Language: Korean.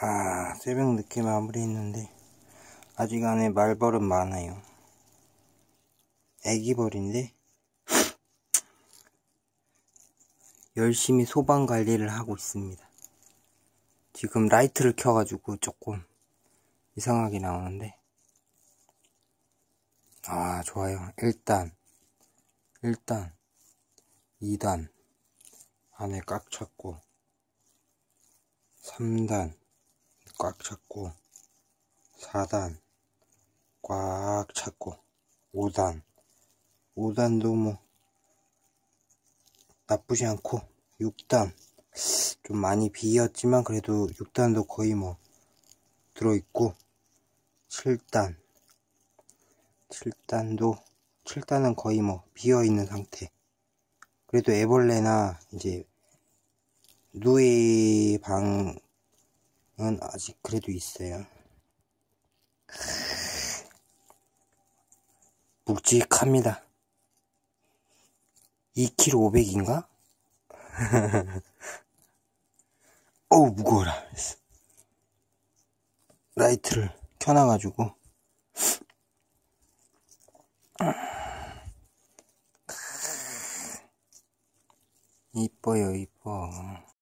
아, 새벽 늦게 마무리했는데 아직 안에 말벌은 많아요. 애기벌인데 열심히 소방 관리를 하고 있습니다. 지금 라이트를 켜가지고 조금 이상하게 나오는데 아 좋아요. 1단 1단 2단 안에 꽉 찼고 3단 꽉 찼고 4단 꽉 찼고 5단. 5단도 뭐 나쁘지 않고 6단. 좀 많이 비었지만 그래도 6단도 거의 뭐 들어있고 7단. 7단도 7단은 거의 뭐 비어있는 상태. 그래도 애벌레나 이제 누에 방 은 아직 그래도 있어요. 묵직합니다. 2kg 500인가? 어우 무거워라. 라이트를 켜놔가지고 이뻐요 이뻐